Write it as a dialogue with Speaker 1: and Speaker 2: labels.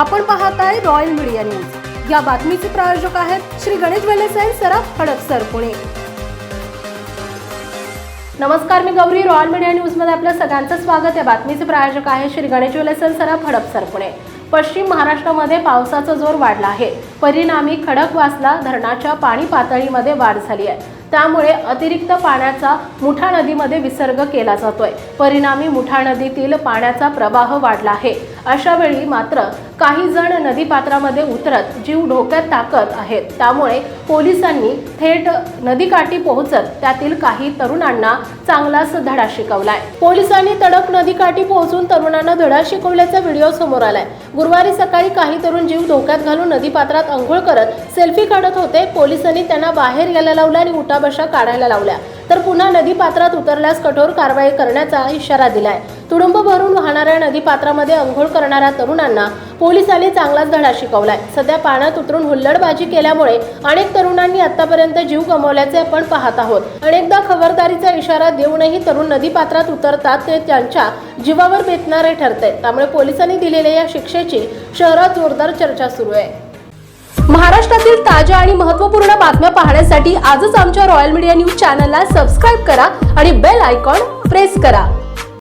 Speaker 1: आपण पाहत आहे रॉयल मीडिया न्यूज या बातमीचे प्रायोजक आहेत श्री गणेश वेलेसाई सराफ हडपसर पुणे. नमस्कार मी गौरी. रॉयल मीडिया न्यूजमध्ये आपलं सगळ्यांचं स्वागत. आहे बातमीचे प्रायोजक आहे श्री गणेश वेलेस सराफ हडपसर पुणे. पश्चिम महाराष्ट्रामध्ये पावसाचा जोर वाढला आहे. परिणामी खडकवासला धरणाच्या पाणी पातळीमध्ये वाढ झाली आहे. त्यामुळे अतिरिक्त पाण्याचा मुठा नदीमध्ये विसर्ग केला जातोय. परिणामी मुठा नदीतील पाण्याचा प्रवाह वाढला आहे. अशावेळी मात्र काही जण नदीपात्रामध्ये उतरत जीव धोक्यात टाकत आहेत. त्यामुळे पोलिसांनी थेट नदीकाठी पोहोचत त्यातील काही तरुणांना चांगलाच धडा शिकवलाय. पोलिसांनी तडक नदीकाठी पोहोचून तरुणांना धडा शिकवल्याचा व्हिडिओ समोर आलाय. गुरुवारी सकाळी काही तरुण जीव धोक्यात घालून नदीपात्रात आंघोळ करत सेल्फी काढत होते. पोलिसांनी त्यांना बाहेर यायला लावलं आणि उठाबशा काढायला लावल्या. तर पुन्हा नदीपात्रात उतरल्यास कठोर कारवाई करण्याचा इशारा दिलाय. तुडुंब भरून वाहणाऱ्या नदीपात्रामध्ये अंघोळ करणाऱ्या तरुणांना पोलिसांनी चांगलाच धडा शिकवलाय. सध्या पाण्यात उतरून हुल्लडबाजी केल्यामुळे अनेक तरुणांनी आतापर्यंत जीव गमावल्याचे आपण पाहत आहोत. अनेकदा खबरदारीचा इशारा देऊनही तरुण नदीपात्रात उतरतात ते त्यांच्या जीवावर बेतणारे ठरते त्यामुळे पोलिसांनी दिलेल्या या शिक्षेची शहरात जोरदार चर्चा सुरू आहे. महाराष्ट्रातील ताज्या आणि महत्त्वपूर्ण बातम्या पाहण्यासाठी आजच आमच्या रॉयल मीडिया न्यूज चॅनलला सबस्क्राईब करा आणि बेल आयकॉन प्रेस करा.